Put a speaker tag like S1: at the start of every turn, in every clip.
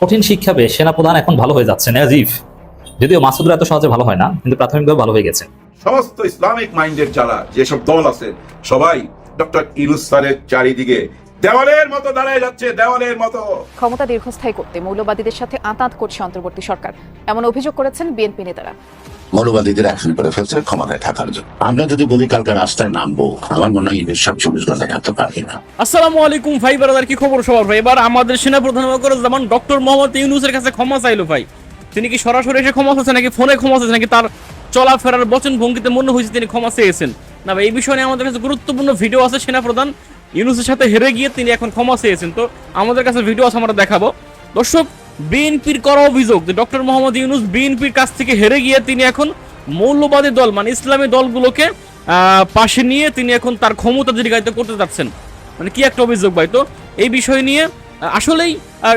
S1: কঠিন শিক্ষা পেয়ে সেনাপ্রধান এখন ভালো হয়ে যাচ্ছে নাজিফ যদিও মাসুদরা এত সহজে ভালো হয় না কিন্তু প্রাথমিকভাবে ভালো হয়ে গেছে।
S2: সমস্ত ইসলামিক মাইন্ডের যারা যেসব দল আছে সবাই ডক্টর ইউনুস স্যারের চারিদিকে দেওয়ালের মতো দাঁড়ায় যাচ্ছে দেওয়ালের মতো।
S3: ক্ষমতা দীর্ঘস্থায়ী করতে মৌলবাদীদের সাথে আঁতাত করছে অন্তর্বর্তী সরকার। এমন অভিযোগ করেছেন বিএনপি নেতারা।
S4: মৌলবাদীদের অ্যাকশন করে ফেলছে ক্ষমতায় থাকার জন্য। আমরা যদি বলি কালকে রাস্তায় নামবো, আমার মনে হয় সব চব্বিশ ঘণ্টা থাকতে পারবে না।
S5: আসসালামু আলাইকুম ভাই, ব্রাদার, কি খবর সবার ভাই? এবার আমাদের সেনা প্রধান যেমন ডক্টর মোহাম্মদ ইউনুসের কাছে ক্ষমা চাইলো ভাই। তিনি কি সরাসরি এসে ক্ষমা চাইছেন নাকি ফোনে ক্ষমা চাইছেন নাকি তার চলাফেরার বচন ভঙ্গিতে মনে হয়েছে তিনি ক্ষমা চেয়েছেন? না ভাই, এই বিষয়ে আমাদের কাছে গুরুত্বপূর্ণ ভিডিও আছে সেনা প্রধান ইউনুসের সাথে হেরে গিয়ে তিনি এখন ক্ষমা চেয়েছেন। তো আমাদের কাছে ভিডিও আছে, আমরা দেখাবো। দর্শক বিএনপির করা অভিযোগ যে ডক্টর মোহাম্মদ ইউনুস বিএনপির কাছ থেকে হেরে গিয়ে তিনি এখন মৌলবাদী দল মানে ইসলামী দলগুলোকে পাশে নিয়ে তিনি এখন তার ক্ষমতা দীর্ঘায়িত করতে যাচ্ছেন। মানে কি একটা অভিযোগ ভাই তো? এই বিষয় নিয়ে আসলেই আর,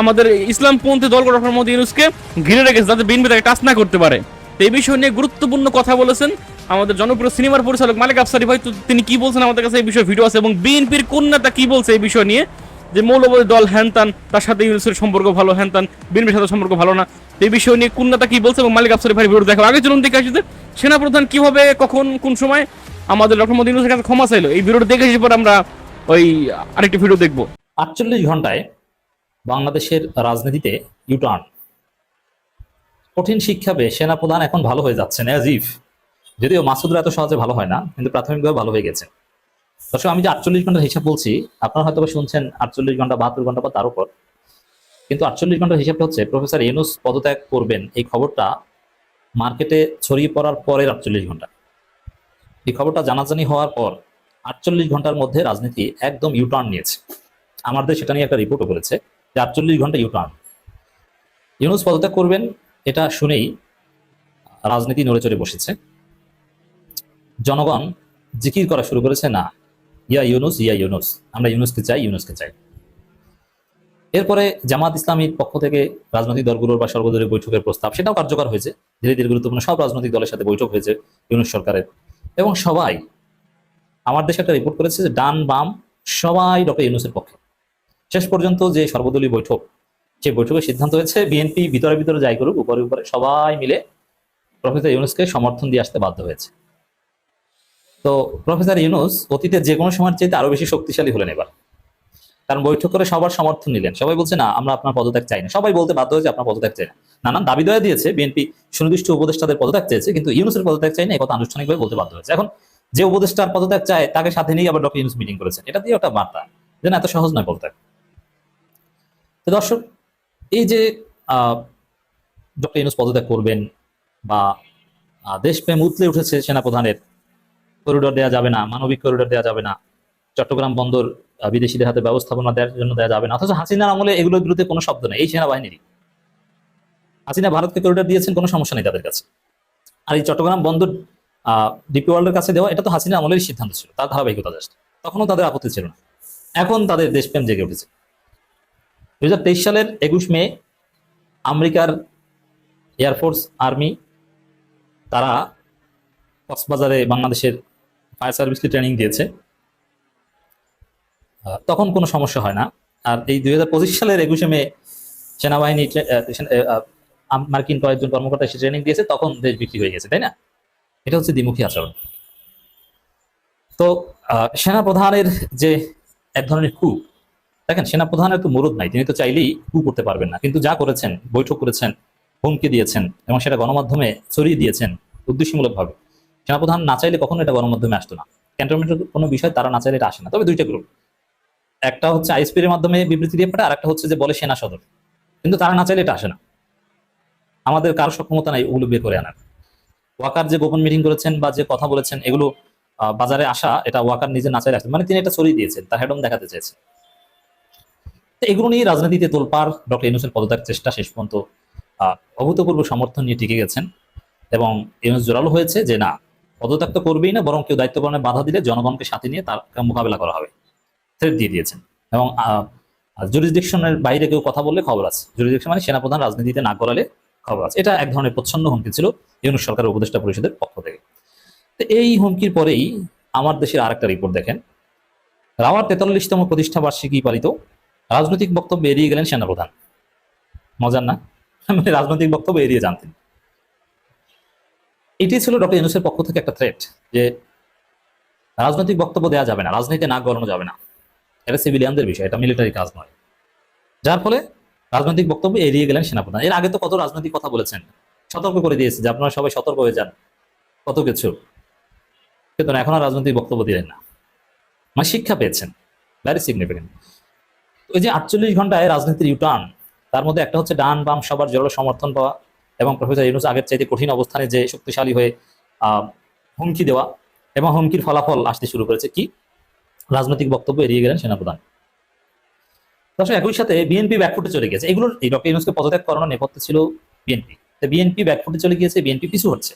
S5: আমাদের ইসলামপন্থী দল ডক্টর মোহাম্মদ ইউনুসকে ঘিরে রেখেছে যাতে বিএনপি তাকে টাচ না করতে পারে। এই বিষয় নিয়ে গুরুত্বপূর্ণ কথা বলেছেন আমাদের জনপ্রিয় সিনেমার পরিচালক মালিক আফসারি ভাই। তিনি কি বলছেন আমাদের কাছে এই বিষয়ে ভিডিও আছে এবং বিএনপির কোন নেতা কি বলছে এই বিষয় নিয়ে যে মৌলবাদী দল হ্যানতান তার সাথে ইউনুসের সম্পর্ক ভালো হ্যানতান বিএনপির সাথে সম্পর্ক ভালো না। এই বিষয় নিয়ে কোন নেতা কি বলছে এবং মালিক আফসারি ভাই ভিডিও দেখো। আগে চলুন দেখে আসি সেনাপ্রধান কীভাবে, কখন, কোন সময় আমাদের ডক্টর মোহাম্মদ ইউনুসের কাছে ক্ষমা চাইলো। এই ভিডিওটা দেখে এসে পরে আমরা ওই আরেকটি ভিডিও দেখব।
S1: আটচল্লিশ ঘন্টায় বাংলাদেশের রাজনীতিতে ইউটার্ন কঠিন শিক্ষা পেয়ে সেনাপ্রধান এখন ভালো হয়ে যাচ্ছে নাজিফ যদিও মাসুদরা এত সহজে ভালো হয় না, কিন্তু প্রাথমিকভাবে ভালো হয়ে গেছে। দর্শক, আমি যে আটচল্লিশ ঘণ্টার হিসাব বলছি, আপনারা হয়তো শুনছেন আটচল্লিশ ঘণ্টা, বাহাত্তর ঘণ্টা বা তার উপর। কিন্তু আটচল্লিশ ঘণ্টার হিসাবটা হচ্ছে, প্রফেসর ইউনুস পদত্যাগ করবেন, এই খবরটা মার্কেটে ছড়িয়ে পড়ার পরের আটচল্লিশ ঘণ্টা। এই খবরটা জানাজানি হওয়ার পর আটচল্লিশ ঘণ্টার মধ্যে রাজনীতি একদম ইউটার্ন নিয়েছে। আমাদের সেটা নিয়ে একটা রিপোর্টও করেছে যে আটচল্লিশ ঘণ্টা ইউটার্ন ইউনুস পদত্যাগ করবেন, এটা শুনেই রাজনীতি নড়ে চড়ে বসেছে। জনগণ জিকির করা শুরু করেছে, না ইয়া ইউনুস ইয়া ইউনুস। আমরা ইউনুসকে চাই ইউনুসকে চাই। এরপরে জামাত ইসলামীর পক্ষ থেকে রাজনৈতিক দলগুলোর বা সর্বদলীয় বৈঠকের প্রস্তাব, সেটাও কার্যকর হয়েছে। ধীরে ধীরে গুরুত্বপূর্ণ সব রাজনৈতিক দলের সাথে বৈঠক হয়েছে ইউনুস সরকারের। এবং সবাই, আমার দেশে একটা রিপোর্ট করেছে যে ডান বাম সবাই ডক্টর ইউনুসের পক্ষে। শেষ পর্যন্ত যে সর্বদলীয় বৈঠক, সেই বৈঠকের সিদ্ধান্ত হয়েছে, বিএনপি ভিতরে ভিতরে যাই করুক, উপরে উপরে সবাই মিলে প্রফেসর ইউনুসকে সমর্থন দিয়ে আসতে বাধ্য হয়েছে। তো প্রফেসর ইউনুস অতীতে যে কোনো সময়ের চাইতে আরও বেশি শক্তিশালী হলেন এবার। কারণ বৈঠক করে সবার সমর্থন নিলেন। সবাই বলছে, না, আমরা আপনার পদত্যাগ চাই না। সবাই বলতে বাধ্য হয়েছে, আপনার পদত্যাগ চাই না। নানান দাবি দেওয়া দিয়েছে, বিএনপি সুনির্দিষ্ট উপদেষ্টাদের পদত্যাগ চেয়েছে, কিন্তু ইউনুসের পদত্যাগ চাই না এই কথা আনুষ্ঠানিকভাবে বলতে বাধ্য হয়েছে। এখন যে উপদেষ্টার পদত্যাগ চায়, তাকে সাথে নিয়ে আবার ডক্টর ইউনুস মিটিং করেছেন। এটা দিয়ে একটা বার্তা। যে না, এত সহজ নয় পদত্যাগ। তো দর্শক, এই যে ডক্টর ইউনুস পদত্যাগ করবেন বা দেশপ্রেম উতলে উঠেছে সেনাপ্রধানের করিডোর দেওয়া যাবে না, মানবিক করিডোর দেওয়া যাবে না। চট্টগ্রাম বন্দর বিদেশিদের হাতে ব্যবস্থাপনা দেওয়ার জন্য দেওয়া যাবে না। অথচ হাসিনার আমলে এগুলোর বিরুদ্ধে কোনো শব্দ নেই, এই সেনাবাহিনীরই। হাসিনা ভারতকে করিডোর দিয়েছেন, কোনো সমস্যা নেই তাদের কাছে। আর এই চট্টগ্রাম বন্দর ডিপি ওয়ার্ল্ডের কাছে দেওয়া, এটা তো হাসিনা আমলের সিদ্ধান্ত ছিল, তার ধারাবাহিকতা জাস্ট তখনও তাদের আপত্তি ছিল না। এখন তাদের দেশপ্রেম জেগে উঠেছে। দুই হাজার তেইশ সালের একুশ মে, আমেরিকার এয়ারফোর্স আর্মি তারা কক্সবাজারে বাংলাদেশের ফায়ার সার্ভিসকে ট্রেনিং দিয়েছে। তখন কোনো সমস্যা হয় না। আর এই দুই হাজার পঁচিশ সালের একুশে মে সেনাবাহিনী সেনা- মার্কিন কয়েকজন কর্মকর্তা এসে ট্রেনিং দিয়েছে তখন দেশ বিক্রি হয়ে গেছে তাই না? এটা হচ্ছে দ্বিমুখী আচরণ। তো আহ, সেনাপ্রধানের যে এক ধরনের কু দেখেন সেনাপ্রধানের তো মুরদ নাই তিনি তো চাইলেই কু করতে পারবেন না। কিন্তু যা করেছেন বৈঠক করেছেন হুমকি দিয়েছেন এবং সেটা গণমাধ্যমে ছড়িয়ে দিয়েছেন উদ্দেশ্যমূলকভাবে। সেনাপ্রধান না চাইলে কখনো এটা গণমাধ্যমে আসতো না। ক্যান্টনমেন্টের কোনো বিষয় তারা না চাইলে এটা আসে না। তবে দুইটা গ্রুপ একটা হচ্ছে আইএসপির মাধ্যমে বিবৃতি দিয়ে পাঠায় আর একটা হচ্ছে যে বলে সেনা সদর। কিন্তু তারা না চাইলে এটা আসে না। আমাদের কারও সক্ষমতা নাই ওগুলো বের করে আনার। ওয়াকার যে গোপন মিটিং করেছেন বা যে কথা বলেছেন, এগুলো বাজারে আসা, এটা ওয়াকার নিজে না চাইলে আসছে মানে তিনি এটা ছড়িয়ে দিয়েছেন, তার হেডম দেখাতে তো এগুলো নিয়ে রাজনীতিতে তোলপার ডক্টর ইউনুসের পদত্যাগ চেষ্টা শেষ পর্যন্ত অভূতপূর্ব সমর্থন নিয়ে টিকে গেছেন। এবং ইউনুস জোরালো হয়েছে যে না পদত্যাগ তো করবেই না, বরং কেউ দায়িত্ব পালনে বাধা দিলে জনগণকে সাথে নিয়ে তার মোকাবেলা করা হবে। থ্রেট দিয়ে দিয়েছেন। এবং জুরিসডিকশনের বাইরে কেউ কথা বললে খবর আছে। জুরিসডিকশন মানে সেনাপ্রধান রাজনীতিতে না করালে খবর আছে। এটা এক ধরনের প্রচ্ছন্ন হুমকি ছিল ইউনুস সরকারের উপদেষ্টা পরিষদের পক্ষ থেকে। তো এই হুমকির পরেই আমার দেশের আরেকটা রিপোর্ট দেখেন। রাওয়ার তেতাল্লিশতম প্রতিষ্ঠা বার্ষিকী পালিত রাজনৈতিক বক্তব্য এড়িয়ে গেলেন সেনাপ্রধান। মজার না? মানে রাজনৈতিক বক্তব্য এড়িয়ে জানতেন এটি ছিল ডক্টর ইউনুসের পক্ষ থেকে একটা থ্রেট যে রাজনৈতিক বক্তব্য দেওয়া যাবে না, রাজনীতিতে নাক গলানো যাবে না। এটা সিভিলিয়ানদের বিষয়, এটা মিলিটারি কাজ নয়। যার ফলে রাজনৈতিক বক্তব্য এড়িয়ে গেলেন সেনাপ্রধান। এর আগে তো কত রাজনৈতিক কথা বলেছেন। সতর্ক করে দিয়েছে যে আপনারা সবাই সতর্ক হয়ে যান। কত কিছু। কিন্তু এখন আর রাজনৈতিক বক্তব্য দিলেন না। মানে শিক্ষা পেয়েছেন। ভ্যারি সিগনিফিকেন্ট ওই যে আটচল্লিশ ঘন্টায় রাজনীতির ইউটার্ন তার মধ্যে একটা হচ্ছে ডান বাম সবার জোরালো সমর্থন পাওয়া। এবং প্রফেসর ইউনুস আগের চাইতে কঠিন অবস্থানে যে শক্তিশালী হয়ে হুমকি দেওয়া এবং হুমকির ফলাফল আসতে শুরু করেছে, কি? রাজনৈতিক বক্তব্য এড়িয়ে গেলেন সেনাপ্রধান। দর্শক, একই সাথে বিএনপি ব্যাকফুটে চলে গেছে এগুলোর, এই ডক্টর ইউনুসকে পদত্যাগ করানোর নেপথ্যে ছিল বিএনপি বিএনপি ব্যাকফুটে চলে গিয়েছে বিএনপি পিছু হচ্ছে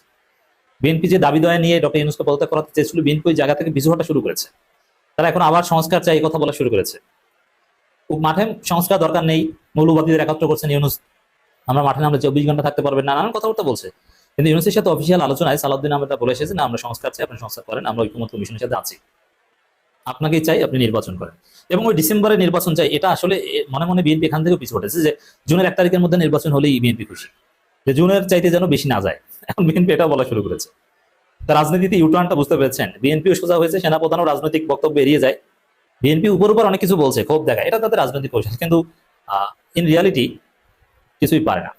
S1: বিএনপি যে দাবি দয়া নিয়ে ডক্টর ইউনুসকে পদত্যাগ করাতে চেয়েছিল বিএনপি ওই জায়গা থেকে পিছু হটা শুরু করেছে। তারা এখন আবার সংস্কার চাই এই কথা বলা শুরু করেছে। মাঠে সংস্কার দরকার নেই, মৌলবাদীদের একত্র করছেন ইউনুস। আমরা মাঠে নামলে চব্বিশ ঘণ্টা থাকতে পারবেন না নানান কথাবার্তা বলছে। কিন্তু ইউনুসের সাথে অফিসিয়াল আলোচনায় সালাউদ্দিন আহমেদরা বলে এসেছে না, আমরা সংস্কার চাই, আপনি সংস্কার করেন, আমরা ঐক্যমত কমিশনের সাথে আছি। আপনাকেই চাই, আপনি নির্বাচন করেন। এবং ওই ডিসেম্বরে নির্বাচন চাই, এটা আসলে মনে মনে বিএনপি এখান থেকে পিছু হটেছে যে, জুনের এক তারিখের মধ্যে নির্বাচন হলেই বিএনপি খুশি। যে, জুনের চাইতে যেন বেশি না যায়। এখন বিএনপি এটা বলা শুরু করেছে। তা রাজনীতিতে ইউটার্নটা বুঝতে পেরেছেন। বিএনপিও সোজা হয়েছে, সেনাপ্রধানও রাজনৈতিক বক্তব্য এড়িয়ে যায়। বিএনপি উপর উপর অনেক কিছু বলছে, ক্ষোভ দেখায়। এটা তাদের রাজনৈতিক কৌশল। কিন্তু ইন রিয়ালিটি কিছুই পারে না।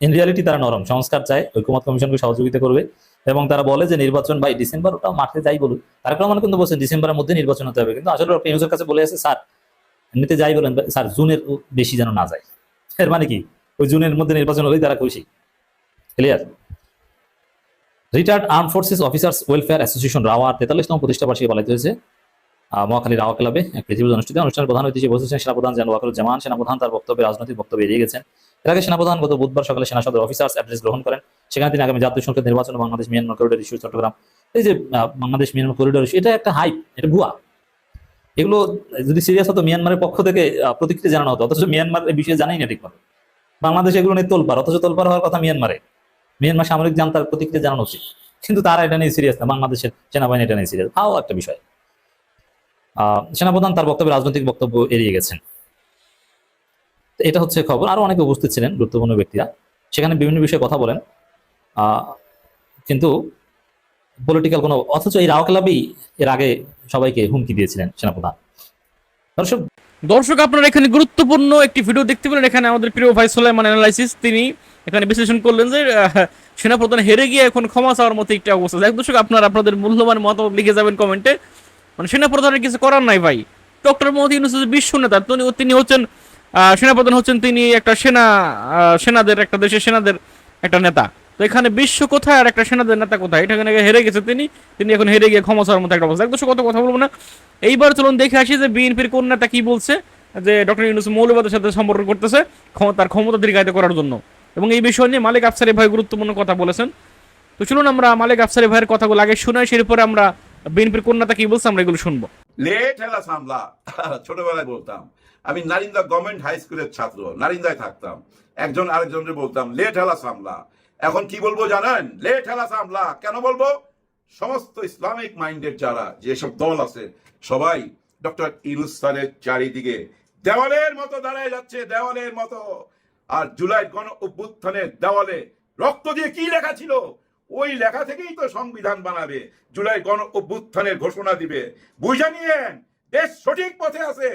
S1: ইন রিয়ালিটি তারা নরম। সংস্কার চায়, ঐক্যমত কমিশনকে সহযোগিতা করবে এবং তারা বলে যে নির্বাচন বাই ডিসেম্বর ওটা মাঠে যাই বলুক। তারা রহমান কিন্তু বলছেন ডিসেম্বরের মধ্যে নির্বাচন হতে হবে। কিন্তু আসলে ডক্টর কাছে বলে আছে স্যার, এমনিতে যাই বলেন, স্যার, জুনের বেশি যেন না যায়। এর মানে কি? ওই জুনের মধ্যে নির্বাচন হলেই তারা খুশি। Clear retired arm forces officers welfare association রাওয়ার তেতাল্লিশতম প্রতিষ্ঠা বার্ষিকী পালিত হয়েছে। মহাখালী রাওয়া ক্লাবে এক পৃথিবীর অনুষ্ঠিত অনুষ্ঠানের প্রধান অতিথি বসেছেন সেনাপ্রধান জান ওয়াকারুজ্জামান সেনাপ্রধান তার বক্তব্যে রাজনৈতিক বক্তব্য এড়িয়ে গেছেন। এর আগে সেনাপ্রধান গত বুধবার সকালে সেনা সদর অফিসার্স অ্যাড্রেস গ্রহণ করেন। সেখানে তিনি আগামী জাতীয় সংসদ নির্বাচন Bangladesh Myanmar corridor issue Chattogram. এই যে বাংলাদেশ মিয়ানমার করিডোর ইস্যু এটা একটা হাইপ এটা ভুয়া এগুলো যদি সিরিয়াস হতো মিয়ানমারের পক্ষ থেকে প্রতিক্রিয়া জানানো হতো, অথচ মিয়ানমার এই বিষয়ে জানাই না ঠিকমতো বাংলাদেশ এগুলো নিয়ে তোলপার অথচ তোলপার হওয়ার কথা মিয়ানমারে। মিয়ানমার সামরিক যান তার প্রতিক্রিয়া জানানো উচিত। কিন্তু তারা এটা নিয়ে সিরিয়াস না, বাংলাদেশের সেনাবাহিনী এটা নিয়ে সিরিয়াস তাও একটা বিষয়। সেনাপ্রধান তার বক্তব্যে রাজনৈতিক বক্তব্য এড়িয়ে গেছেন। এটা হচ্ছে খবর। আরও অনেকে উপস্থিত ছিলেন, গুরুত্বপূর্ণ ব্যক্তিরা। সেখানে বিভিন্ন বিষয়ে কথা বলেন। কিন্তু পলিটিক্যাল কোনো, অথচ এই রাও ক্লাবেই এর আগে সবাইকে হুমকি দিয়েছিলেন সেনাপ্রধান। দর্শক
S5: আপনারা এখানে গুরুত্বপূর্ণ একটি ভিডিও দেখতে পেলেন। এখানে আমাদের প্রিয় ভাই সোলাইমান অ্যানালাইসিস তিনি এখানে বিশ্লেষণ করলেন যে সেনাপ্রধান হেরে গিয়ে এখন ক্ষমা চাওয়ার মতো একটা অবস্থা। যাই দর্শক, আপনারা আপনাদের মূল্যবান মতামত লিখে যাবেন কমেন্টে মানে সেনাপ্রধানের কিছু করার নাই ভাই। ডক্টর মোহাম্মদ ইউনুস বিশ্ব নেতা তিনি হচ্ছেন সেনাপ্রধান হচ্ছেন তিনি একটা সেনা সেনাদের, একটা দেশের সেনাদের একটা নেতা। তো এখানে বিশ্ব কোথায় আর একটা সেনাদের নেতা কোথায়? এটা এখানে হেরে গেছে তিনি। তিনি এখন হেরে গিয়ে ক্ষমা চাওয়ার মতো একটা অবস্থা। একদম কত কথা বলব না। এইবার চলুন দেখে আসি যে বিএনপির কোন নেতা কি বলছে, যে ডক্টর ইউনুস মৌলবাদের সাথে সম্পর্ক করতেছে তার ক্ষমতা দীর্ঘায়িত করার জন্য। এবং এই বিষয় নিয়ে মালিক আফসারি ভাই গুরুত্বপূর্ণ কথা বলেছেন। তো চলুন আমরা মালিক আফসারি ভাইয়ের কথাগুলো আগে শোনাই সেরপরে আমরা বিএনপির কোন নেতা কি বলছে আমরা এগুলো শুনব।
S2: লেট হেলা সামলা ছোটবেলায় বলতাম আমি নারিন্দা গভর্নমেন্ট হাই স্কুলের ছাত্র, নারিন্দায় থাকতাম। একজন আরেকজনকে বলতাম লেট হেলা সামলা। এখন কি বলব জানেন? লেট হেলা সামলা। কেন বলব? সমস্ত ইসলামিক মাইন্ডের যারা, যেসব দল আছে, সবাই ডক্টর ইউনুস চারিদিকে দেওয়ালের মতো দাঁড়ায় যাচ্ছে, দেওয়ালের মতো। আর জুলাই গণ অভ্যুত্থানের দেওয়ালে রক্ত দিয়ে কি লেখা ছিল? ওই লেখা থেকেই তো সংবিধান বানাবে, জুলাই গণ অভ্যুত্থানের ঘোষণা দিবে। বুঝে নিয়েন, দেশ সঠিক পথে আছে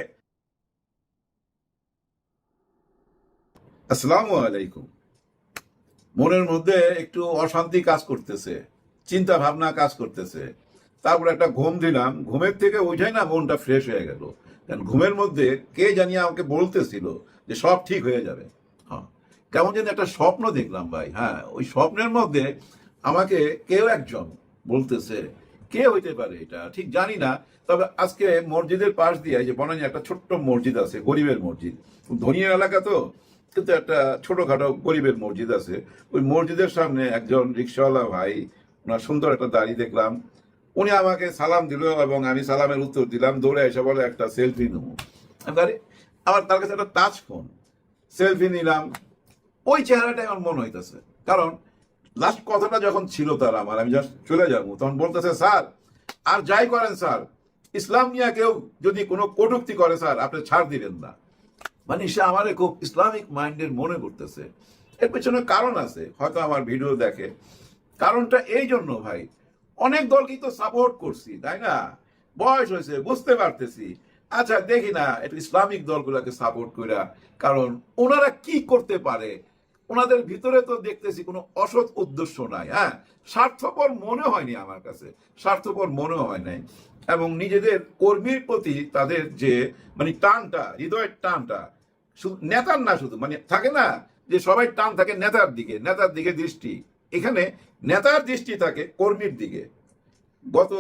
S2: আসসালামু আলাইকুম। মনের মধ্যে একটু অশান্তি কাজ করতেছে চিন্তা ভাবনা কাজ করতেছে। তারপর একটা ঘুম দিলাম, ঘুমের থেকে উঠে না মনটা ফ্রেশ হয়ে গেল। কারণ ঘুমের মধ্যে কে জানি আমাকে বলতেছিল যে সব ঠিক হয়ে যাবে। হ্যাঁ কেমন যেন একটা স্বপ্ন দেখলাম ভাই হ্যাঁ ওই স্বপ্নের মধ্যে আমাকে কেউ একজন বলতেছে, কে হইতে পারে এটা? ঠিক জানি না, তবে আজকে মসজিদের পাশ দিয়ে যে বনানী একটা ছোট্ট মসজিদ আছে, গরিবের মসজিদ। ধনী এলাকা তো কিন্তু একটা ছোটখাটো গরিবের মসজিদ আছে। ওই মসজিদের সামনে একজন রিক্সাওয়ালা ভাই, ওনার সুন্দর একটা দাড়ি দেখলাম। উনি আমাকে সালাম দিল এবং আমি সালামের উত্তর দিলাম। দৌড়ে এসে বলে, একটা সেলফি নেব। আবার তার কাছে একটা টাচ ফোন সেলফি নিলাম। ওই চেহারাটাই আমার মনে হইতেছে। কারণ লাস্ট কথাটা যখন ছিল তার আমার, আমি জাস্ট চলে যাব। তখন বলতেছে, স্যার, আর যাই করেন, স্যার, ইসলাম নিয়ে কেউ যদি কোনো কটুক্তি করে, স্যার, আপনি ছাড় দিবেন না। মানে সে আমারে খুব ইসলামিক মাইন্ডের মনে করতেছে। এর পেছনে কারণ আছে, হয়তো আমার ভিডিও দেখে। কারণটা এই জন্য ভাই, অনেক দলকেই তো সাপোর্ট করছি, তাই না? বয়স হয়েছে, বুঝতে পারতেছি। আচ্ছা দেখি না, একটু ইসলামিক দলগুলোকে সাপোর্ট করা কারণ ওনারা কি করতে পারে? ওনাদের ভিতরে তো দেখতেছি কোনো অসৎ উদ্দেশ্য নাই হ্যাঁ? স্বার্থপর মনে হয়নি আমার কাছে, স্বার্থপর মনে হয় নাই। এবং নিজেদের কর্মীর প্রতি তাদের যে মানে টানটা, হৃদয়ের টানটা শুধু নেতার না শুধু মানে থাকে না যে সবাই টান থাকে নেতার দিকে নেতার দিকে দৃষ্টি। এখানে নেতার দৃষ্টি থাকে কর্মীর দিকে। গত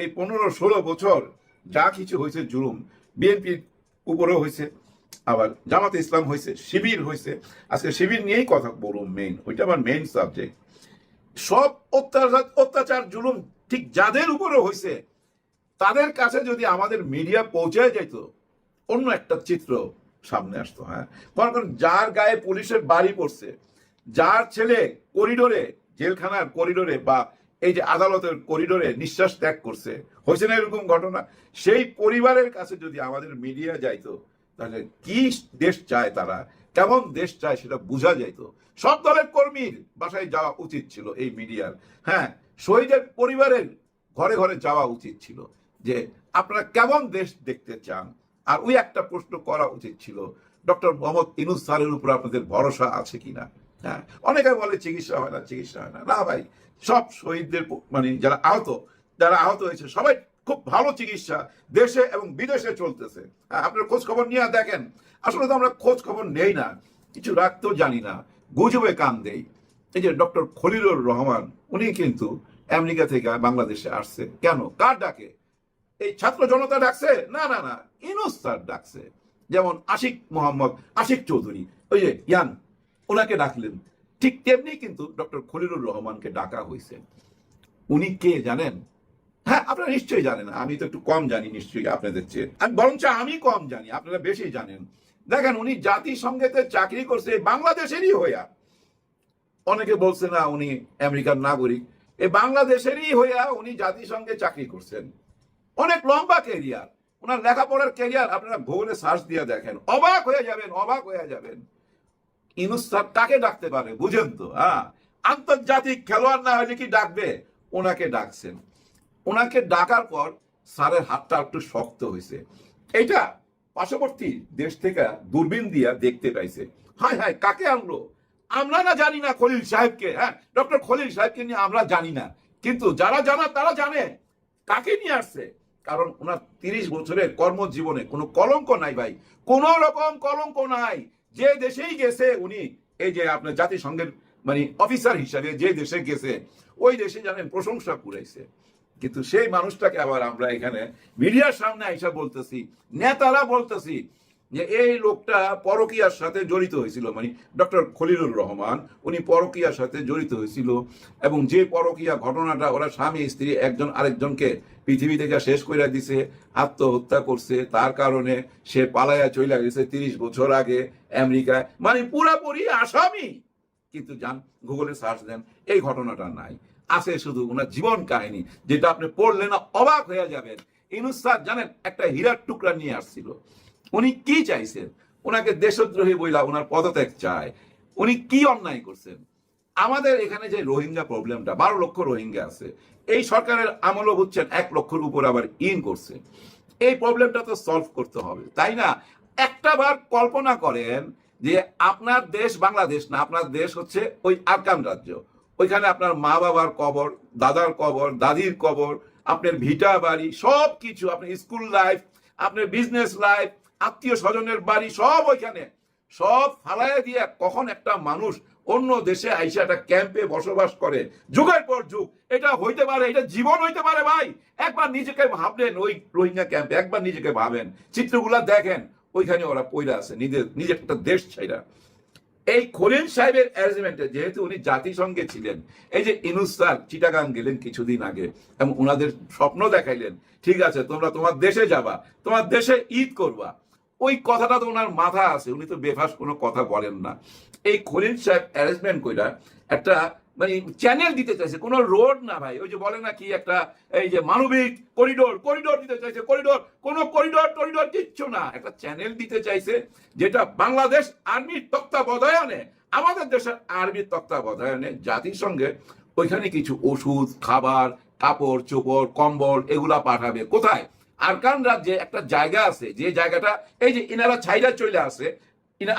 S2: এই পনেরো ষোলো বছর যা কিছু হয়েছে জুলুম, বিএনপির উপরেও হয়েছে, আবার জামাতে ইসলাম হয়েছে, শিবির হয়েছে। আজকে শিবির নিয়েই কথা বলুন মেইন ওইটা আমার মেইন সাবজেক্ট সব অত্যাচার অত্যাচার, জুলুম ঠিক যাদের উপরে হয়েছে, তাদের কাছে যদি আমাদের মিডিয়া পৌঁছায় যেত অন্য একটা চিত্র সামনে আসতো হ্যাঁ। মনে করেন যার গায়ে পুলিশের বাড়ি পড়ছে, যার ছেলে করিডোরে, জেলখানার করিডোরে বা এই যে আদালতের করিডোরে নিঃশ্বাস ত্যাগ করছে, হয়েছে না এরকম ঘটনা? সেই পরিবারের কাছে যদি আমাদের মিডিয়া যাইতো, তাহলে কি দেশ চায় তারা? কেমন দেশ চায় সেটা বোঝা যাইতো। সব দলের কর্মীর বাসায় যাওয়া উচিত ছিল এই মিডিয়ার হ্যাঁ। শহীদের পরিবারের ঘরে ঘরে যাওয়া উচিত ছিল যে, আপনারা কেমন দেশ দেখতে চান? আর ওই একটা প্রশ্ন করা উচিত ছিল ডক্টর মোহাম্মদ ইনুস স্যারের উপর আপনাদের ভরসা আছে কিনা? হ্যাঁ অনেকে বলে চিকিৎসা হয় না চিকিৎসা হয় না। না ভাই সব শহীদদের মানে যারা আহত যারা আহত হয়েছে সবাই খুব ভালো চিকিৎসা দেশে এবং বিদেশে চলতেছে। হ্যাঁ, আপনার খোঁজ খবর নিয়ে দেখেন। আসলে তো আমরা খোঁজ খবর নেই না কিছু রাখতেও জানি না গুজবে কান দেই। এই যে ডক্টর খলিলুর রহমান উনি কিন্তু আমেরিকা থেকে বাংলাদেশে আসছে। কেন? কার ডাকে? এই ছাত্র জনতা ডাকছে? না না না ইনুস স্যার ডাকছে। যেমন আশিক মোহাম্মদ, আশিক চৌধুরী, ওই যে ইয়ান ওনাকে ডাকলেন। ঠিক তেমনি কিন্তু ডক্টর খলিলুর রহমানকে ডাকা হয়েছে। উনি কে জানেন? হ্যাঁ আপনারা নিশ্চয়ই জানেন। আমি তো একটু কম জানি নিশ্চয়ই আপনাদের চেয়ে। আমি বরঞ্চ আমি কম জানি, আপনারা বেশি জানেন। দেখেন, উনি জাতিসংঘেতে চাকরি করছে বাংলাদেশেরই হইয়া। অনেকে বলছে না, উনি আমেরিকার নাগরিক। এই বাংলাদেশেরই হইয়া উনি জাতিসংঘে চাকরি করছেন। অনেক লম্বা কেরিয়ার ওনার লেখাপড়ার কেরিয়ার আপনারা গুগলে সার্চ দিয়ে দেখেন। অবাক হয়ে যাবেন, অবাক হয়ে যাবেন। ইনুস কাকে ডাকতে পারে, বুঝেন তো হ্যাঁ? আন্তর্জাতিক খেলোয়াড় না হলে কি ডাকবে? ওনাকে ডাকছেন। ওনাকে ডাকার পর স্যারের হাতটা একটু শক্ত হয়েছে। এটা পার্শ্ববর্তী দেশ থেকে দূরবীন দিয়া দেখতে পাইছে। হায় হায়, কাকে আনলো? আমরা না জানি না খলিল সাহেবকে হ্যাঁ? ডক্টর খলিল সাহেবকে নিয়ে আমরা জানি না। কিন্তু যারা জানা, তারা জানে। কাকে নিয়ে আসছে? কারণ ওনার তিরিশ বছরের কর্মজীবনে কোনো কলঙ্ক নাই ভাই। কোন রকম কলঙ্ক নাই। যে দেশেই গেছে উনি, এই যে আপনার জাতিসংঘের মানে অফিসার হিসাবে যে দেশে গেছে, ওই দেশে জানেন প্রশংসা কুড়াইছে। কিন্তু সেই মানুষটাকে আবার আমরা এখানে মিডিয়ার সামনে আইসা বলতেছি, নেতারা বলতেছি যে এই লোকটা পরকিয়ার সাথে জড়িত হয়েছিল মানে ডক্টর খলিলুর রহমান, উনি পরকিয়ার সাথে জড়িত হয়েছিল এবং যে পরকিয়া ঘটনাটা ওরা স্বামী, স্ত্রী, একজন আরেকজনকে পৃথিবী থেকে শেষ করে দিছে, আত্মহত্যা করছে, তার কারণে সে পালায়া চলে গেছে তিরিশ বছর আগে আমেরিকায়। মানে পুরাপুরি আসামি। কিন্তু যান, গুগলে সার্চ দেন, এই ঘটনাটা নাই। আছে শুধু ওনার জীবন কাহিনী, যেটা আপনি পড়লে না অবাক হয়ে যাবেন। ইনুস জানেন, একটা হীরার টুকরা নিয়ে আসছিল। উনি কি চাইছেন? ওনাকে দেশদ্রোহী বইলা ওনার পদত্যাগ চায় উনি কি অন্যায় করছেন? আমাদের এখানে যে রোহিঙ্গা প্রবলেমটা, বারো লক্ষ রোহিঙ্গা আছে, এই সরকারের আমলও বুঝছেন, এক লক্ষর উপর আবার ইন করছে। এই প্রবলেমটা তো সলভ করতে হবে, তাই না? একটা বার কল্পনা করেন যে আপনার দেশ বাংলাদেশ না, আপনার দেশ হচ্ছে ওই আরকান রাজ্য। ওইখানে আপনার মা বাবার কবর, দাদার কবর, দাদির কবর, আপনার ভিটা বাড়ি সব কিছু আপনার স্কুল লাইফ আপনার বিজনেস লাইফ আত্মীয় স্বজনের বাড়ি সব ওইখানে। সব ফালাইয়া দিয়ে কখন একটা মানুষ অন্য দেশে আইসা একটা ক্যাম্পে বসবাস করে। যুগের পর যুগ, এটা হইতে পারে, এটা জীবন হইতে পারে ভাই। একবার নিজেকে ভাবলেন, ওই রোহিঙ্গা ক্যাম্পে একবার নিজেকে ভাবেন। চিত্রগুলা দেখেন, ওইখানে ওরা পয়লা আছে, নিজের নিজের একটা দেশ ছাইরা এই খলিল সাহেবের অ্যারেঞ্জমেন্টে যেহেতু উনি জাতিসংঘে ছিলেন, এই যে ইনুস স্যার চিটাগাং গেলেন কিছুদিন আগে, এবং ওনাদের স্বপ্ন দেখাইলেন, ঠিক আছে, তোমরা তোমার দেশে যাবা, তোমার দেশে ঈদ করবা। ওই কথাটা তো ওনার মাথা আছে, উনি তো বেফাস কোনো কথা বলেন না। এই খলিল সাহেব অ্যারেঞ্জমেন্ট কইরা একটা মানে চ্যানেল দিতে চাইছে, কোনো রোড না ভাই, ওই যে বলে না কি একটা, এই যে মানবিক করিডোর করিডোর দিতে চাইছে করিডোর কোনো করিডোর টরিডোর কিচ্ছু না। একটা চ্যানেল দিতে চাইছে, যেটা বাংলাদেশ আর্মির তত্ত্বাবধায়নে আমাদের দেশের আর্মির তত্ত্বাবধায়নে জাতিসংঘে ওইখানে কিছু ওষুধ, খাবার, কাপড়, চোপড়, কম্বল এগুলা পাঠাবে। কোথায়? আরকান রাজ্যে একটা জায়গা আছে, যে জায়গাটা, এই যে ইনারা ছাইরা চলে আসে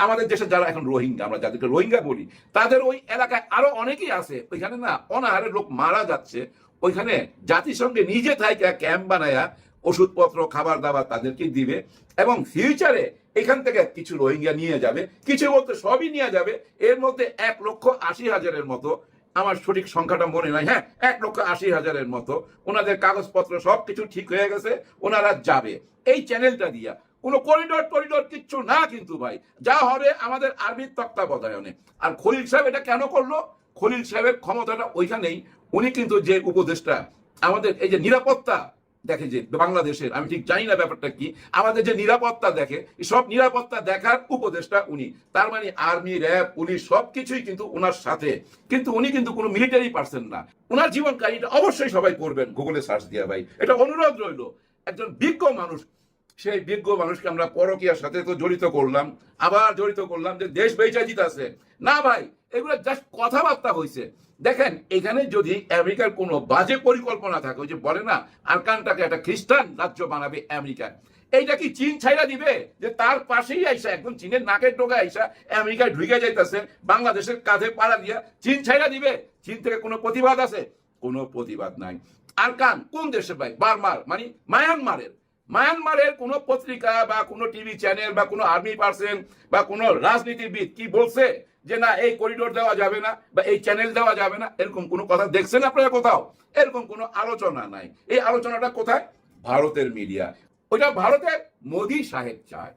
S2: আমাদের দেশে যারা এখন রোহিঙ্গা, আমরা যাদেরকে রোহিঙ্গা বলি, তাদের ওই এলাকায় আরও অনেকেই আছে, ওইখানে না অনাহারে লোক মারা যাচ্ছে, ওইখানে জাতিসংঘে নিজে থাইকা ক্যাম্প বানায়া ওষুধপত্র খাবার দাবার তাদেরকে দিবে এবং ফিউচারে এখান থেকে কিছু রোহিঙ্গা নিয়ে যাবে, কিছু বলতে সবই নিয়ে যাবে, এর মধ্যে এক লক্ষ আশি হাজারের মতো আমার সঠিক সংখ্যাটা মনে নাই হ্যাঁ? এক লক্ষ আশি হাজারের মতো। ওনাদের কাগজপত্র সব কিছু ঠিক হয়ে গেছে, ওনারা যাবে। এই চ্যানেলটা দিয়া কোনো করিডর টরিডোর কিচ্ছু না কিন্তু ভাই, যা হবে আমাদের আর্মির তত্ত্বাবধায়নে আর খলিল সাহেব এটা কেন করল? খলিল সাহেবের ক্ষমতাটা ওইখানেই। উনি কিন্তু যে উপদেশটা আমাদের এই যে নিরাপত্তা দেখে যে বাংলাদেশের, আমি ঠিক জানি না ব্যাপারটা কি, আমাদের যে নিরাপত্তা দেখে সব নিরাপত্তা দেখার উপদেশটা উনি। তার মানে আর্মি, র্যাব, পুলিশ সব কিছুই কিন্তু ওনার সাথে। কিন্তু উনি কিন্তু কোনো মিলিটারি পার্সন না। ওনার জীবন কাহিনীটা অবশ্যই সবাই করবেন গুগলে সার্চ দিয়া ভাই। এটা অনুরোধ রইল, একজন বিজ্ঞ মানুষ, সেই বিজ্ঞ মানুষকে আমরা পরকিয়ার সাথে তো জড়িত করলাম, আবার জড়িত করলাম যে দেশ বেচা জিতাছে না ভাই, এগুলো জাস্ট কথাবার্তা হয়েছে দেখেন, এখানে যদি আমেরিকার কোনো বাজে পরিকল্পনা থাকে যে বলে না, আরকানটাকে একটা খ্রিস্টান রাজ্য বানাবে আমেরিকা, এইটা কি চীন ছাইরা দিবে? যে তার পাশেই আইসা, একদম চীনের নাকের টোকা আইসা আমেরিকায় ঢুকে যাইতেছে, বাংলাদেশের কাঁধে পাড়া দিয়া চীন ছাইরা দিবে? চীন থেকে কোনো প্রতিবাদ আছে? কোনো প্রতিবাদ নাই। আরকান, কোন দেশে ভাই? বার্মার মানে মায়ানমারের। মায়ানমারের কোনো পত্রিকা বা কোনো টিভি চ্যানেল বা কোনো আর্মি পার্সন বা কোনো রাজনীতিবিদ কি বলছে? যে না, এই করিডোর দেওয়া যাবে না বা এই চ্যানেল দেওয়া যাবে না, এরকম কোনো কথা দেখছেন আপনারা কোথাও? এরকম কোনো আলোচনা নাই। এই আলোচনাটা কোথায়? ভারতের মিডিয়া ওইটা ভারতের মোদি সাহেব চায়।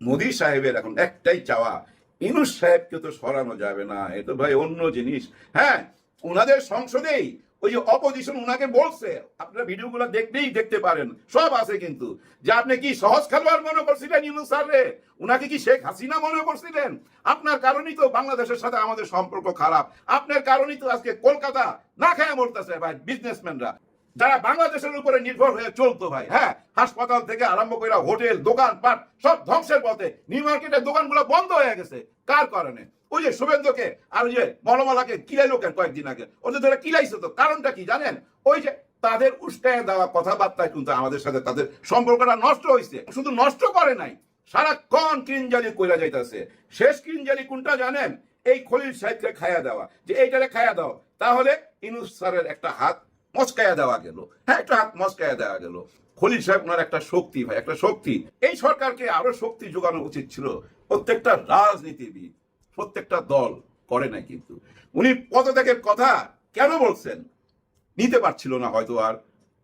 S2: মোদি সাহেবের এখন একটাই চাওয়া, ইনুস সাহেবকে তো সরানো যাবে না, এ তো ভাই অন্য জিনিস। হ্যাঁ ওনাদের সংসদেই ওই যে অপোজিশন উনাকে বলছে, আপনারা ভিডিওগুলো দেখলেই দেখতে পারেন। সব আছে কিন্তু। যে আপনি কি সহজ খেলোয়াড় মনে করছিলেন ইউনুস স্যারে? উনাকে কি শেখ হাসিনা মনে করছিলেন? আপনার কারণেই তো বাংলাদেশের সাথে আমাদের সম্পর্ক খারাপ। আপনার কারণেই তো আজকে কলকাতা না খেয়ে মরতেছে ভাই বিজনেসম্যানরা যারা বাংলাদেশের উপরে নির্ভর হয়ে চলতো ভাই হ্যাঁ? হাসপাতাল থেকে আরম্ভ করে হোটেল দোকান পাট সব ধ্বংসের পথে। নিউ মার্কেটের দোকানগুলো বন্ধ হয়ে গেছে। কার কারণে? ওই যে শুভেন্দুকে আর ওই যে মলমালাকে কিলাইলো কেন কয়েকদিন আগে, ওদের ধরে কিলাইছে তো, কারণটা কি জানেন? ওই যে তাদের উস্কায় দেওয়া কথাবার্তায় কিন্তু আমাদের সাথে তাদের সম্পর্কটা নষ্ট হয়েছে শুধু নষ্ট করে নাই, সারাক্ষণ কিনজালি কইরা যাইতেছে। শেষ কিনজালি কোনটা জানেন? এই খলিল সাহেবকে খায়া দেওয়া। যে এইটারে খায়া দাও, তাহলে ইনুস স্যারের একটা হাত মস্কায়া দেওয়া গেল। হ্যাঁ একটা হাত মস্কায়া দেওয়া গেল। খলিল সাহেব ওনার একটা শক্তি ভাই, একটা শক্তি। এই সরকারকে আরও শক্তি যোগানো উচিত ছিল প্রত্যেকটা রাজনীতিবিদ। প্রত্যেকটা দল করে না কিন্তু। উনি পদত্যাগের কথা কেন বলছেন? নিতে পারছিল না হয়তো আর।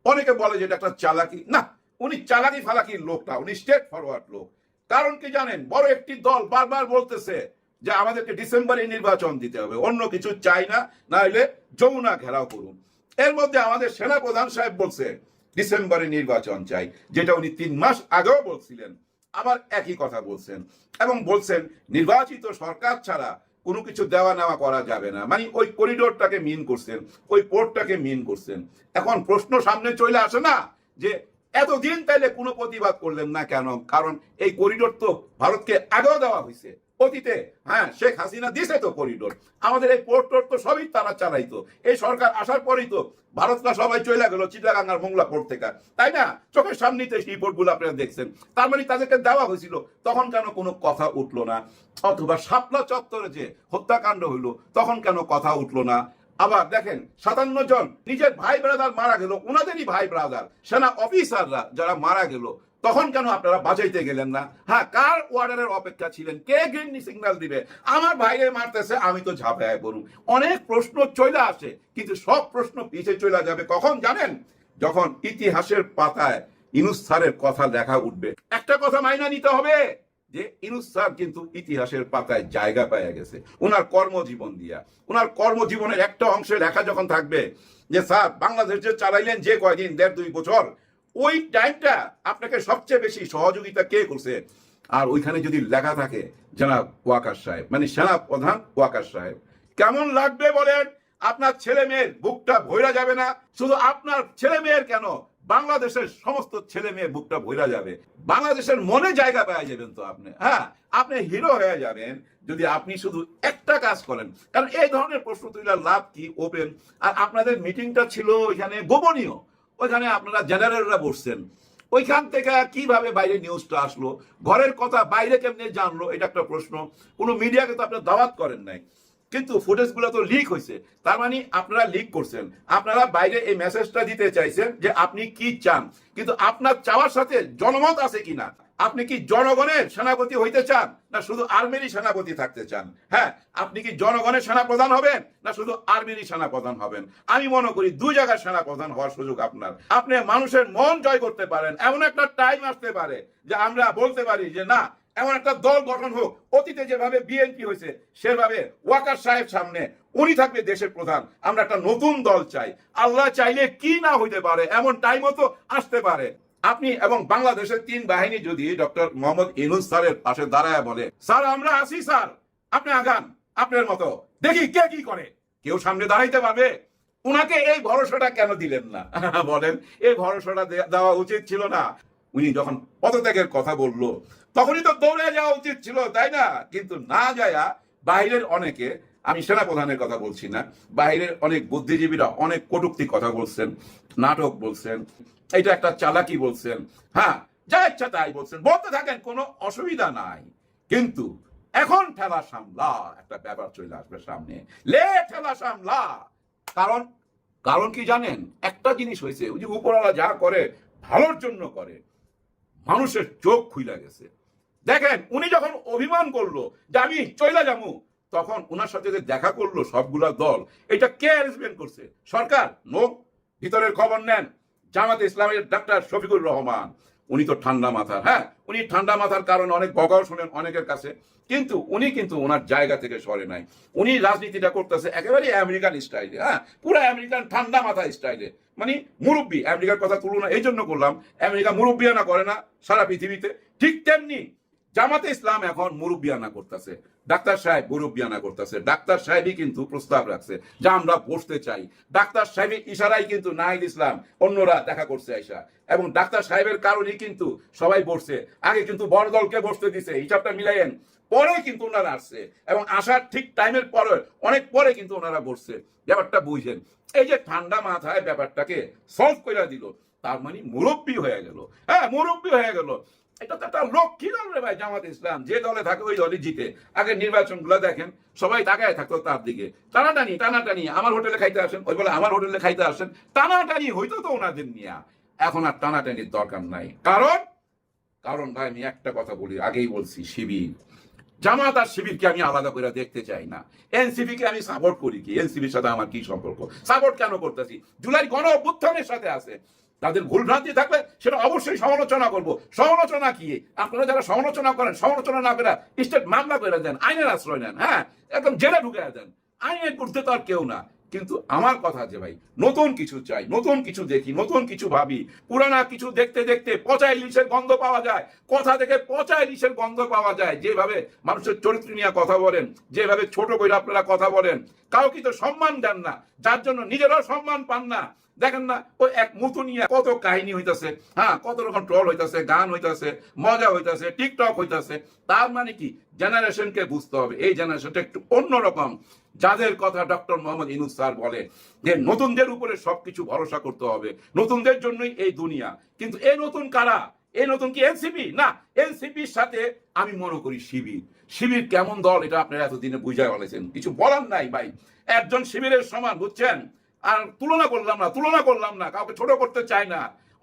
S2: অনেকে বলে যে একটা চালাকি। না, উনি চালাকি ফালাকির লোকটা উনি স্টেট ফরওয়ার্ড লোক। কারণ কি জানেন, বড় একটি দল বারবার বলতেছে যে আমাদেরকে ডিসেম্বরে নির্বাচন দিতে হবে, অন্য কিছু চাই না না হলে যমুনা ঘেরাও করুন। এর মধ্যে আমাদের সেনা প্রধান সাহেব বলছে, ডিসেম্বরে নির্বাচন চাই। যেটা উনি তিন মাস আগেও বলছিলেন। আবার একই কথা বলছেন এবং বলছেন, নির্বাচিত সরকার ছাড়া কোনো কিছু দেওয়া নেওয়া করা যাবে না। মানে ওই করিডোরটাকে মিন করছেন, ওই পোর্টটাকে মিন করছেন। এখন প্রশ্ন সামনে চলে আসে না যে, এতদিন তাইলে কোনো প্রতিবাদ করলেন না কেন? কারণ এই করিডোর তো ভারতকে আগেও দেওয়া হয়েছে অতীতে হ্যাঁ শেখ হাসিনা দিছে তো করিডোর। আমাদের এই পোর্ট তো সবই তারা চালাইতো। এই সরকার আসার পরেই তো ভারতরা সবাই চলে গেল চিটাগাং আর মোংলা পোর্ট থেকে। তাই না? চোখের সামনেতে সেই পোর্টগুলো আপনারা দেখছেন। তার মানে তাদেরকে দেওয়া হয়েছিল, তখন কেন কোনো কথা উঠল না? অথবা শাপলা চত্বরে যে হত্যাকাণ্ড হইল, তখন কেন কথা উঠল না? আবার দেখেন, সাতান্ন জন নিজের ভাই ব্রাদার মারা গেল ওনাদেরই ভাই ব্রাদার সেনা অফিসাররা যারা মারা গেল তখন কেন আপনারা বাজাইতে গেলেন না? হ্যাঁ কার অর্ডারের অপেক্ষা ছিলেন? কে গ্রিন সিগন্যাল দিবে? আমার ভাইরে মারতেছে, আমি তো ঝাঁপায় পড়ুন অনেক প্রশ্ন চলে আসে, কিন্তু সব প্রশ্ন পিছিয়ে চলে যাবে। কখন জানেন? যখন ইতিহাসের পাতায় ইনুস স্যারের কথা লেখা উঠবে। একটা কথা মাইনা নিতে হবে, যে ইনুস কিন্তু ইতিহাসের পাতায় জায়গা পেয়ে গেছে। ওনার কর্মজীবন দিয়া। ওনার কর্মজীবনের একটা অংশে লেখা যখন থাকবে, যে স্যার, বাংলাদেশ যে চালাইলেন যে কয়দিন? দেড় দুই বছর। ওই টাইমটা আপনাকে সবচেয়ে বেশি সহযোগিতা কে করছে? আর ওইখানে যদি লেখা থাকে, জনাব ওয়াকার সাহেব মানে সেনা প্রধান ওয়াকার সাহেব, কেমন লাগবে বলেন? আপনার ছেলে মেয়ের বুকটা ভৈরা যাবে না? শুধু আপনার ছেলে মেয়ের কেন? বাংলাদেশের সমস্ত ছেলে মেয়ের বুকটা ভৈরা যাবে। বাংলাদেশের মনে জায়গা পেয়ে যাবেন তো আপনি হ্যাঁ? আপনি হিরো হয়ে যাবেন যদি আপনি শুধু একটা কাজ করেন। কারণ এই ধরনের প্রশ্ন তুলার লাভ কি? ওপেন আর আপনাদের মিটিংটা ছিল ওইখানে গোপনীয়। ওইখানে আপনারা জেনারেলরা বসছেন। ওইখান থেকে কীভাবে বাইরে নিউজটা আসলো? ঘরের কথা বাইরে কেমনে জানলো? এটা একটা প্রশ্ন। কোনো মিডিয়াকে তো আপনার দাওয়াত করেন নাই। কিন্তু ফুটেজগুলো তো লিক হয়েছে তার মানে আপনারা লিক করছেন। আপনারা বাইরে এই মেসেজটা দিতে চাইছেন যে আপনি কি চান? কিন্তু আপনার চাওয়ার সাথে জনমত আছে কিনা? আপনি কি জনগণের সেনাপতি হইতে চান? না শুধু আর্মিরই সেনাপতি থাকতে চান? হ্যাঁ আপনি কি জনগণের সেনাপ্রধান হবেন? না শুধু আর্মিরই সেনাপ্রধান হবেন? আমি মনে করি দুই জায়গার সেনাপ্রধান হওয়ার সুযোগ আপনার। আপনি মানুষের মন জয় করতে পারেন। এমন একটা টাইম আসতে পারে যে আমরা বলতে পারি যে, না, এমন একটা দল গঠন হোক। অতীতে যেভাবে বিএনপি হয়েছে, সেভাবে ওয়াকার সাহেব সামনে উনি থাকবে দেশের প্রধান। আমরা একটা নতুন দল চাই। আল্লাহ চাইলে কি না হইতে পারে, এমন টাইমও তো আসতে পারে। আপনি এবং বাংলাদেশের তিন বাহিনী যদি ডক্টর মোহাম্মদ ইনুস স্যারের পাশে দাঁড়ায় বলে, স্যার, আমরা আছি, স্যার, আপনি আগান, আপনার মতো। দেখি কে কি করে। কেউ সামনে দাঁড়াইতে পারবে? উনাকে এই ভরসাটা কেন দিলেন না? বলেন, এই ভরসাটা দেওয়া উচিত ছিল না। উনি যখন পদত্যাগের কথা বলল, তখনই তো দৌড়ে যাওয়া উচিত ছিল, তাই না? কিন্তু না যায়া বাইরের অনেকে আমি সেনাপ্রধানের কথা বলছি না। বাইরের অনেক বুদ্ধিজীবীরা অনেক কটুক্তি কথা বলছেন, নাটক বলছেন, এটা একটা চালাকি বলছেন। হ্যাঁ যা ইচ্ছা তাই বলছেন, বলতে থাকেন, কোনো অসুবিধা নাই। কিন্তু এখন ঠেলা সামলা, একটা ব্যাপার চলে আসবে সামনে। লে ঠেলা সামলা। কারণ কারণ কি জানেন? একটা জিনিস হয়েছে, ওই যে উপরওয়ালা যা করে, ভালোর জন্য করে, মানুষের চোখ খুইলা গেছে। দেখেন, উনি যখন অভিমান করল যে আমি চইলা যাব তখন ওনার সাথে যে দেখা করল সবগুলা দল, এটা কে অ্যারেঞ্জমেন্ট করছে? সরকার? নো ভিতরের খবর নেন। জামাতে ইসলামের ডাক্তার শফিকুর রহমান। উনি তো ঠান্ডা মাথার হ্যাঁ? উনি ঠান্ডা মাথার কারণে অনেক বগাও শোনেন অনেকের কাছে। কিন্তু উনি কিন্তু ওনার জায়গা থেকে সরে নাই। উনি রাজনীতিটা করতেছে একেবারে আমেরিকান স্টাইলে হ্যাঁ? পুরো আমেরিকান ঠান্ডা মাথা স্টাইলে। মানে মুরব্বী, আমেরিকার কথা তুলনা এই জন্য করলাম, আমেরিকা মুরব্বিয়ানা করে না সারা পৃথিবীতে। ঠিক তেমনি জামাতে ইসলাম এখন মুরব্বিয়ানা করতেছে। ডাক্তার সাহেব মুরব্বিয়ানা করতেছে। ডাক্তার সাহেবই কিন্তু প্রস্তাব রাখছে যে আমরা বসতে চাই। ডাক্তার সাহেবের ইশারাই কিন্তু নাহিদ ইসলাম অন্যরা দেখা করছে আইসা। এবং ডাক্তার সাহেবের কারণেই কিন্তু সবাই বসছে। আগে কিন্তু বড় দলকে বসতে দিছে, হিসাবটা মিলাইয়েন। পরে কিন্তু ওনারা আসছে। এবং আসার ঠিক টাইমের পরে, অনেক পরে কিন্তু ওনারা বসছে। ব্যাপারটা বুঝেন। এই যে ঠান্ডা মাথায় ব্যাপারটাকে সলভ করে দিল, তার মানে মুরব্বী হয়ে গেল। হ্যাঁ মুরব্বী হয়ে গেল। এটা তো দল রে ভাই জামাত ইসলাম? যে দলে থাকে ওই জিতে। আগে দেখেন, সবাই তাকায় থাকতো তার দিকে। আমার হোটেলে খাইতে আসেন, ওই বলে আমার হোটেলে খাইতে আসেন হইতো তো ওনাদের নিয়ে। এখন আর দরকার নাই। কারণ কারণ ভাই আমি একটা কথা বলি, আগেই বলছি, শিবির। জামাত আর শিবিরকে আমি আলাদা করে দেখতে চাই না। এনসিপি কে আমি সাপোর্ট করি কি? এনসিপির সাথে আমার কি সম্পর্ক? সাপোর্ট কেন করতেছি? জুলাই গণ অভ্যুত্থানের সাথে আছে। তাদের ভুলভ্রান্তি থাকলে সেটা অবশ্যই সমালোচনা করব। সমালোচনা কি? আপনারা যারা সমালোচনা করেন, সমালোচনা না করে স্টেট মামলা করে দেন, আইনের আশ্রয় নেন হ্যাঁ? একদম জেলে ঢুকে দেন। আইনের করতে তো আর কেউ না। কিন্তু আমার কথা যে ভাই, নতুন কিছু চাই, নতুন কিছু দেখি, নতুন কিছু ভাবি। পুরানা কিছু দেখতে দেখতে পচা ইলিশের গন্ধ পাওয়া যায়। কথা থেকে পচা ইলিশের গন্ধ পাওয়া যায়। যেভাবে মানুষের চরিত্র নিয়ে কথা বলেন, যেভাবে ছোট করে আপনারা কথা বলেন, কাউকে তো সম্মান দেন না। যার জন্য নিজেরাও সম্মান পান না। দেখেন না, ওই এক মুতু নিয়ে কত কাহিনী হইতাছে হ্যাঁ কত রকম ট্রল হইতাছে, গান হইতাছে, মজা হইতাছে টিকটক হইতাছে। তার মানে কি? জেনারেশনকে বুঝতে হবে। এই জেনারেশনটা একটু অন্যরকম যাদের কথা ডক্টর মোহাম্মদ ইনুস স্যার বলে যে, নতুনদের উপরে সবকিছু ভরসা করতে হবে। নতুনদের জন্যই এই দুনিয়া। কিন্তু এই নতুন কারা? এই নতুন কি এনসিপি না এনসিপির সাথে আমি মনে করি শিবির। শিবির কেমন দল, এটা আপনারা এতদিনে বুঝায় বলেছেন। কিছু বলার নাই ভাই। একজন শিবিরের সমান, বুঝছেন? আর তুলনা করলাম না, তুলনা করলাম না, কাউকে ছোট করতে চাই না।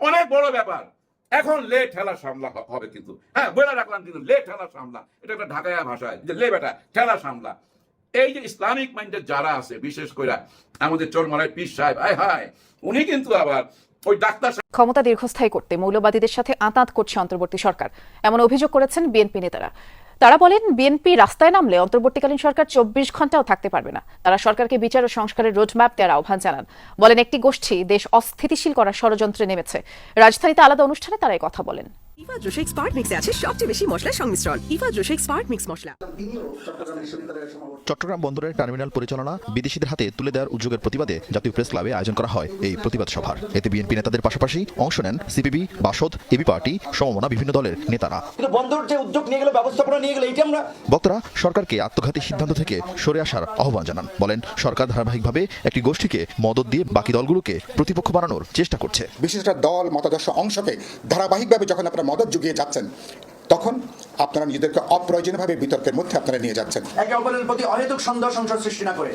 S2: অনেক বড় ব্যাপার। এখন লে ঠেলা সামলা হবে কিন্তু। হ্যাঁ বলে রাখলাম কিন্তু লে ঠেলা সামলা। এটা একটা ঢাকায়া ভাষায়, যে লে বেটা, ঠেলা সামলা। এই যে ইসলামিক মাইন্ডের যারা আছে, বিশেষ করে আমাদের চরমারায় পীর সাহেব, আয় হায়, উনি কিন্তু আবার ওই ডাক্তার
S3: ক্ষমতা দীর্ঘস্থায়ী করতে মৌলবাদীদের সাথে আঁতাত করছে অন্তর্বর্তী সরকার। এমন অভিযোগ করেছেন বিএনপি নেতারা। তারা বলেন, বিএনপি রাস্তায় নামলে অন্তর্বর্তীকালীন সরকার চব্বিশ ঘন্টাও থাকতে পারবে না। তারা সরকারকে বিচার ও সংস্কারের রোডম্যাপ দেওয়ার আহ্বান জানান। বলেন, একটি গোষ্ঠী দেশ অস্থিতিশীল করার ষড়যন্ত্রে নেমেছে। রাজধানীতে আলাদা অনুষ্ঠানে তারা কথা বলেন।
S6: ইফা জোশেক স্পার্ট মিক্সে আছে সবচেয়ে বেশি মশলার সংমিশ্রণ। ইফা জোশেক স্পার্ট মিক্স মশলা।
S7: চট্টগ্রাম বন্দরের টার্মিনাল পরিচালনা বিদেশিদের হাতে তুলে দেওয়ার উদ্যোগের প্রতিবাদে জাতীয় প্রেস ক্লাবে আয়োজন করা হয় এই প্রতিবাদ সভার। এতে বিএনপি নেতাদের পাশাপাশি অংশ নেন সিপিবি বাসদ এবি পার্টি সমমনা বিভিন্ন দলের নেতারা।
S8: কিন্তু বন্দর যে উদ্যোগ নিয়ে গেল ব্যবস্থাপনা নিয়ে গেল এইটা আমরা
S7: বক্তারা সরকারকে আত্মঘাতী সিদ্ধান্ত থেকে সরে আসার আহ্বান জানান। বলেন সরকার ধারাবাহিকভাবে একটি গোষ্ঠীকে মদত দিয়ে বাকি দলগুলোকে প্রতিপক্ষ বানানোর চেষ্টা করছে।
S9: বিশেষ দল মতাদর্শ অংশকে ধারাবাহিকভাবে যখন আপনারা মদত যুগিয়ে যাচ্ছেন তখন আপনারা নিজেদেরকে অপ্রয়োজনীয়ভাবে বিতর্কের মধ্যে আপনারা নিয়ে যাচ্ছেন।
S8: একে অপরের প্রতি অহেতুক সন্দেহ সংসার সৃষ্টি না করে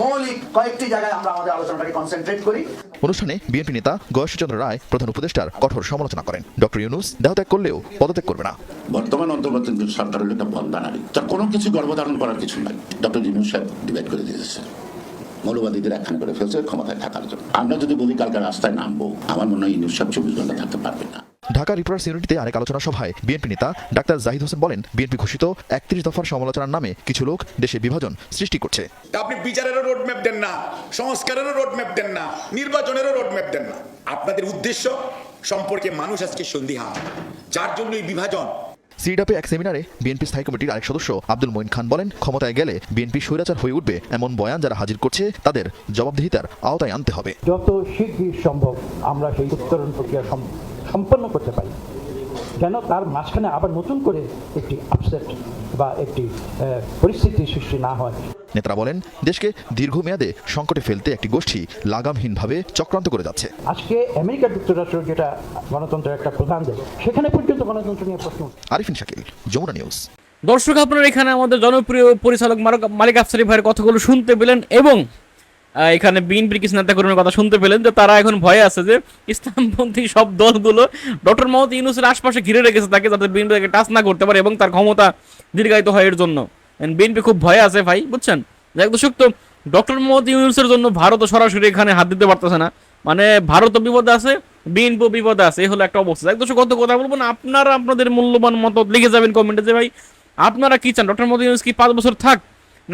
S8: মৌলিক কয়েকটি জায়গায় আমরা আমাদের আলোচনাটাকে কনসেন্ট্রেট করি।
S7: অনুষ্ঠানে বিএনপি নেতা গয়েশচন্দ্র রায় প্রধান উপদেষ্টার কঠোর সমালোচনা করেন। ডক্টর ইউনুস দেহত্যাগ করলেও পদত্যাগ করবে না।
S4: বর্তমান অন্তর্বর্তী সরকার হলো একটা বন্দা নারী। তার কোনো কিছু গর্ভধারণ করার কিছু নাই। ডক্টর জিনুস সাহেব ডিবেট করে দিয়েছে মৌলবাদীদের একখানে করে ফেলছে ক্ষমতায় থাকার জন্য। আমরা যদি বলি কালকে রাস্তায় নামবো আমার মনে হয় ইউনুস সাহেব চব্বিশ ঘণ্টা থাকতে পারবে না।
S7: ঢাকা রিপোর্টার্স ইউনিটিতে আরেক আলোচনা সভায় বিএনপি নেতা ডাক্তার জাহিদ হোসেন বলেন বিএনপি ঘোষিত একত্রিশ দফার সমালোচনার নামে কিছু লোক দেশে বিভাজন সৃষ্টি করছে।
S10: আপনি বিচারেরও রোড ম্যাপ দেন না সংস্কারেরও রোড ম্যাপ দেন না নির্বাচনেরও রোড ম্যাপ দেন না। আপনাদের উদ্দেশ্য সম্পর্কে মানুষ আজকে সন্দিহান যার জন্য এই বিভাজন।
S7: সিডাপে এক সেমিনারে বিএনপি স্থায়ী কমিটির আরেক সদস্য আব্দুল মঈন খান বলেন ক্ষমতায় গেলে বিএনপি স্বৈরাচার হয়ে উঠবে এমন বয়ান যারা হাজির করছে তাদের জবাবদিহিতার আওতায় আনতে হবে।
S11: যত শীঘ্রই সম্ভব আমরা সেই উত্তরণ প্রক্রিয়া সম- সম্পন্ন করতে পারি। যেন তার মাঝখানে আবার নতুন করে একটি আপসেট বা একটি পরিস্থিতি সৃষ্টি না হয়।
S7: নেতারা বলেন দেশকে দীর্ঘমেয়াদে সংকটে ফেলতে একটি গোষ্ঠী লাগামহীনভাবে চক্রান্ত করে যাচ্ছে।
S11: আজকে আমেরিকা যুক্তরাষ্ট্র যেটা গণতন্ত্রের একটা প্রধান দেশ সেখানে পর্যন্ত গণতন্ত্র নিয়ে প্রশ্ন।
S7: আরিফিন শাকিল যমুনা নিউজ।
S5: দর্শক আপনারা এখানে আমাদের জনপ্রিয় পরিচালক মালিক আফসারি ভাইয়ের কথাগুলো শুনতে পেলেন এবং এখানে বিএনপির কিছু নেতাকর্মীর কথা শুনতে পেলেন যে তারা এখন ভয়ে আছে যে ইসলামপন্থী সব দলগুলো ডক্টর মোহাম্মদ ইউনুসের আশপাশে ঘিরে রেখেছে তাকে যাতে বিএনপি তাকে টাচ না করতে পারে এবং তার ক্ষমতা দীর্ঘায়িত হয় এর জন্য। বিএনপি খুব ভয়ে আছে ভাই, বুঝছেন? যাক দর্শক, তো ডক্টর মোহাম্মদ ইউনুসের জন্য ভারত সরাসরি এখানে হাত দিতে পারতেছে না। মানে ভারত বিপদে আছে, বিএনপি বিপদে আছে, এই হলো একটা অবস্থা। দর্শক কত কথা বলব না। আপনারা আপনাদের মূল্যবান মত লিখে যাবেন কমেন্টে যে ভাই, আপনারা কি চান? ডক্টর মোহাম্মদ ইউনুস কি পাঁচ বছর থাক?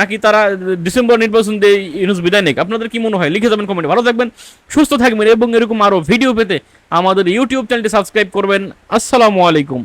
S5: নাকি তারা ডিসেম্বর নির্বাচন দিয়ে ইউনুস বিদায় নেক? আপনাদের কি মনে হয়? লিখে যাবেন কমেন্টে ভালো থাকবেন, সুস্থ থাকবেন এবং এরকম আরও ভিডিও পেতে আমাদের ইউটিউব চ্যানেলটি সাবস্ক্রাইব করবেন। আসসালামু আলাইকুম।